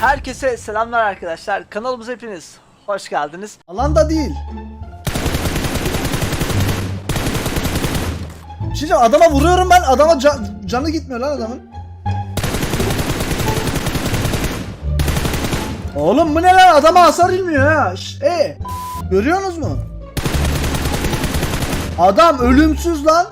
Herkese selamlar arkadaşlar. Kanalımıza hepiniz hoş geldiniz. Alanda değil. Şimdi adama vuruyorum ben adama can- canı gitmiyor lan adamın. Oğlum bu ne lan adama hasar inmiyor ha. Şş, e. Görüyorsunuz mu? Adam ölümsüz lan.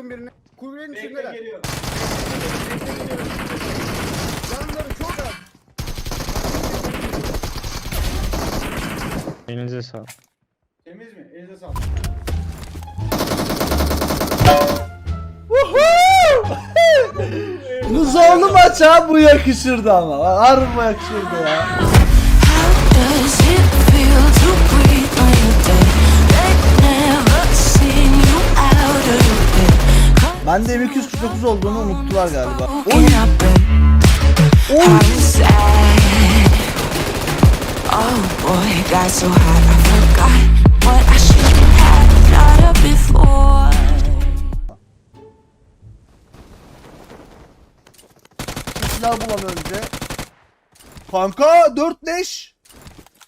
Vurdum birini. Kuyruğun içindeler. Canları çok az. Elinize sağlık. Temiz mi? Elinize sağlık. Bu zorlu maç ha bu yakışırdı ama. Harbi yakışırdı ya. Does it feel to Ben de M249 olduğunu unuttular galiba. Oy. Oy. Oh. Silah bulan önce. Kanka 4 leş.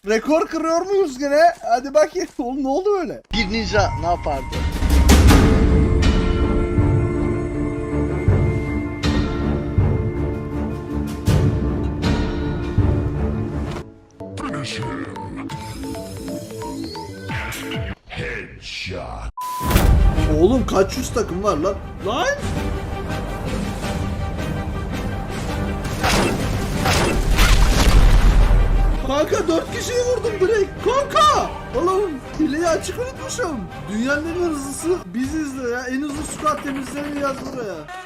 Rekor kırıyor muyuz gene? Hadi bakayım. Oğlum ne oldu öyle? Bir ninja ne yapardı? Oğlum kaç yüz takım var lan? Lan! Kanka 4 kişiyi vurdum direkt. Kanka! Oğlum hileyi açık unutmuşum. Dünyanın en hızlısı biziz de ya. En hızlı squat temizlerini yaz buraya.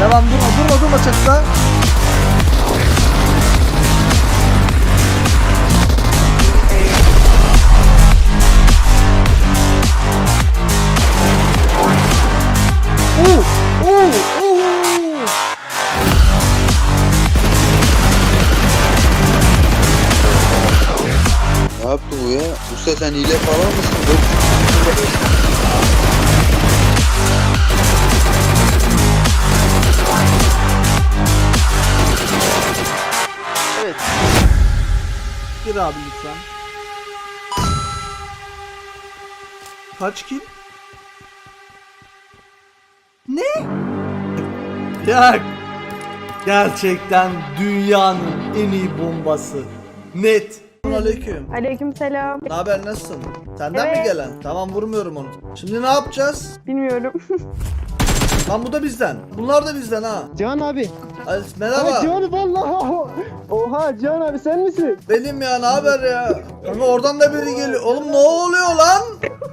Devam durma durma durma çatıda. Bu ya? Usta sen hile falan mısın? Evet. Gir abi lütfen. Kaç kill? Ne? Ya gerçekten dünyanın en iyi bombası. Net. Aleyküm. Aleykümselam. Ne haber nasılsın? Senden mi Evet. gelen? Tamam vurmuyorum onu. Şimdi ne yapacağız? Bilmiyorum. Lan bu da bizden. Bunlar da bizden ha. Can abi. Ay, merhaba. Ay Can vallahi. Oha Can abi sen misin? Benim ya ne haber ya? Kanka oradan da biri geliyor. Oğlum ne oluyor lan?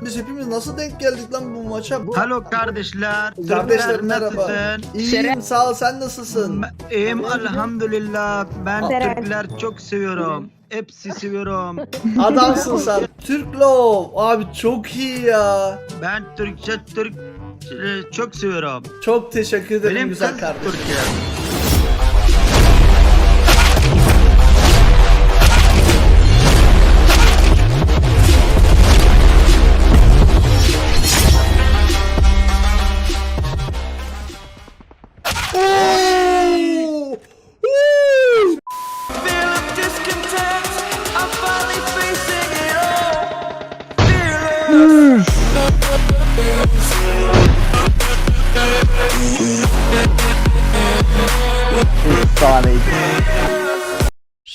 Biz hepimiz nasıl denk geldik lan bu maça? Bu... Alo kardeşler. Kardeşlerim Türkler merhaba. nasılsın? İyiyim sağ ol sen nasılsın? Ben- İyiyim elhamdülillah. Ben Seren. Türkler çok seviyorum. Hepsi seviyorum. Adamsın sen. Türk Love. Abi çok iyi ya. Ben Türkçe Türk e, çok seviyorum. Çok teşekkür ederim Benim güzel kız kardeşim. Türkiye.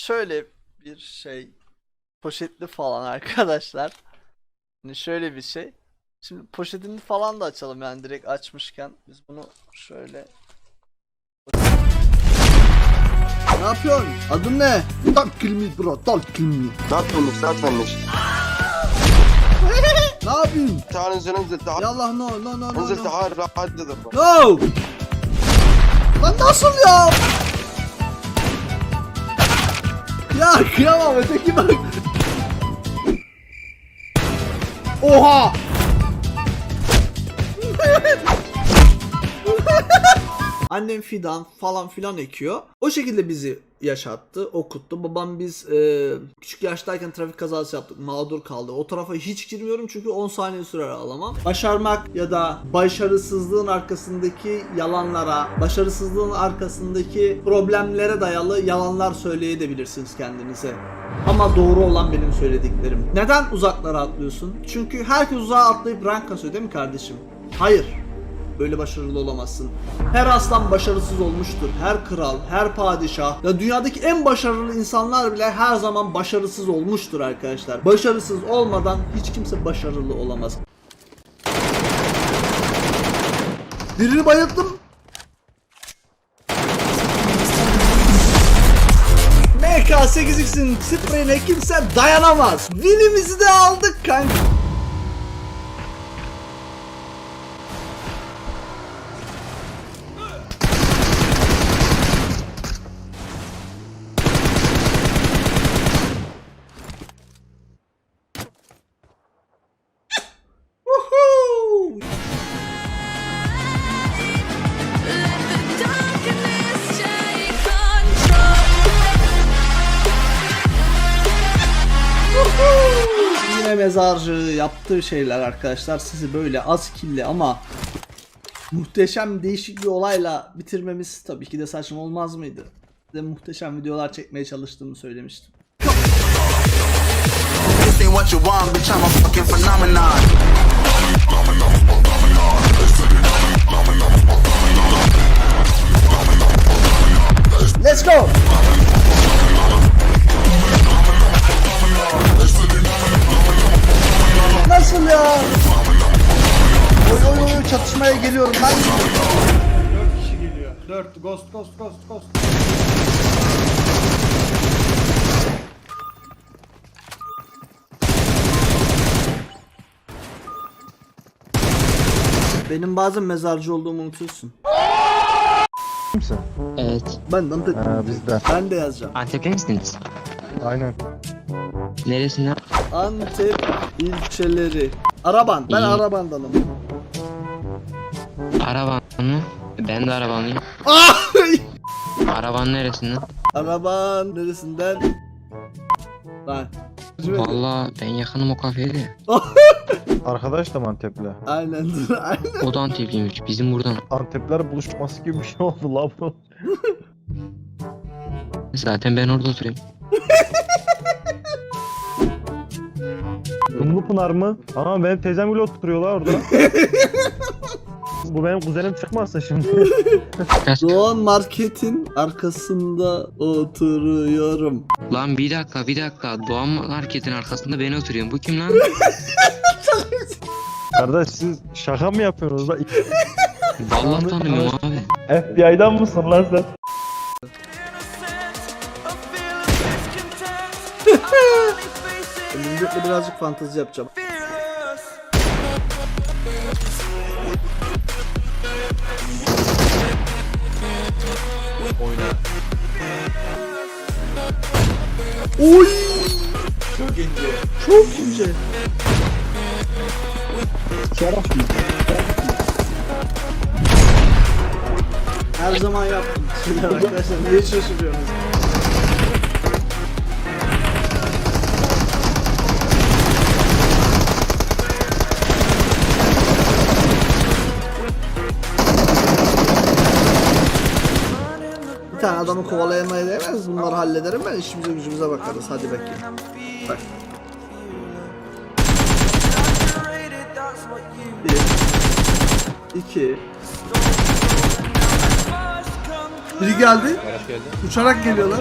şöyle bir şey poşetli falan arkadaşlar. Hani şöyle bir şey. Şimdi poşetini falan da açalım yani direkt açmışken. Biz bunu şöyle Ne yapıyorsun? Adın ne? Don't kill me bro, don't kill me. Dert vermiş, dert vermiş. ne yapıyorsun? Tanrınızı nınızı daha... Yallah no no no no. Nınızı no. daha rahat dedim. No! Lan nasıl ya? Ya kıyamam öteki bak. Oha! Annem fidan falan filan ekiyor. O şekilde bizi yaşattı, okuttu. Babam biz e, küçük yaştayken trafik kazası yaptık, mağdur kaldı. O tarafa hiç girmiyorum çünkü 10 saniye sürer ağlamam. Başarmak ya da başarısızlığın arkasındaki yalanlara, başarısızlığın arkasındaki problemlere dayalı yalanlar söyleyebilirsiniz kendinize. Ama doğru olan benim söylediklerim. Neden uzaklara atlıyorsun? Çünkü herkes uzağa atlayıp rank kasıyor değil mi kardeşim? Hayır. Böyle başarılı olamazsın. Her aslan başarısız olmuştur. Her kral, her padişah. Ya dünyadaki en başarılı insanlar bile her zaman başarısız olmuştur arkadaşlar. Başarısız olmadan hiç kimse başarılı olamaz. Birini bayılttım. MK8X'in spreyine kimse dayanamaz. Win'imizi de aldık kanka. Mezarcı yaptığı şeyler arkadaşlar sizi böyle az killi ama muhteşem değişik bir olayla bitirmemiz tabii ki de saçma olmaz mıydı? Size muhteşem videolar çekmeye çalıştığımı söylemiştim. 4 ghost ghost ghost ghost. Benim bazen mezarcı olduğumu unutuyorsun. Evet. Ben Antep. Ha biz de. Ben de yazacağım. Antepli misiniz? Aynen. Neresinden? Antep ilçeleri. Araban. Ben İyi. Arabandanım. Araban mı? Ben de arabanlıyım. Ay! Araban neresinden? Araban neresinden? Lan. Valla ben yakınım o kafeye de. Arkadaş da mı Antepli? Aynen. Aynen. O da Antepliymiş. Bizim buradan. Antepler buluşması gibi bir şey oldu la bu. Zaten ben orada oturuyorum. Dumlupınar mı? Ama benim teyzem bile oturuyor la orada. bu benim kuzenim çıkmazsa şimdi. Doğan Market'in arkasında oturuyorum. Lan bir dakika bir dakika. Doğan marketin arkasında ben oturuyorum. Bu kim lan? Kardeş siz şaka mı yapıyorsunuz la? Vallahi tanımıyorum abi. FBI'dan mısın lan sen? Elimde birazcık fantezi yapacağım. Oy! Çok ince. Çok ince. Her zaman yaptım. Arkadaşlar niye şaşırıyorsunuz? Adamı kovalayamaya değmez. Bunları hallederim ben. işimize gücümüze bakarız. Hadi bakayım. Bak. Bir. iki. Biri geldi. Uçarak geliyorlar.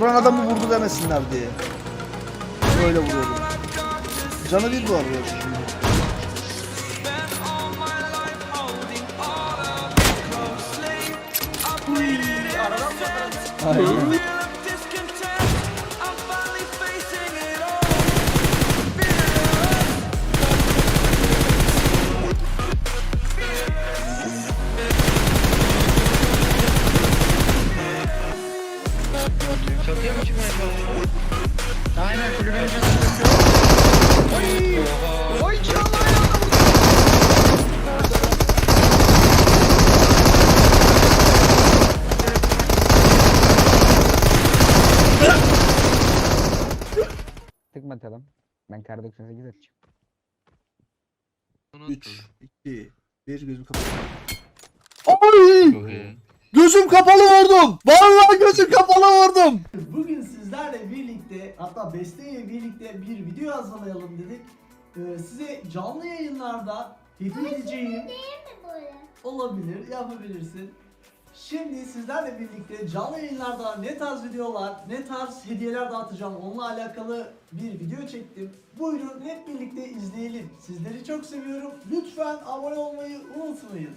Duran adamı vurdu demesinler diye. Böyle vuruyordum. Canı bir bu arıyor şimdi. Uy, Tıkma atalım. Ben kar 98 atacağım. 3, 2, 1 gözüm kapalı. Ay! Gözüm kapalı vurdum. Vallahi gözüm kapalı vurdum. Bugün sizlerle birlikte hatta Beste ile birlikte bir video hazırlayalım dedik. Ee, size canlı yayınlarda hediye edeceğim olabilir, yapabilirsin. Şimdi sizlerle birlikte canlı yayınlarda ne tarz videolar, ne tarz hediyeler dağıtacağım onunla alakalı bir video çektim. Buyurun hep birlikte izleyelim. Sizleri çok seviyorum. Lütfen abone olmayı unutmayın.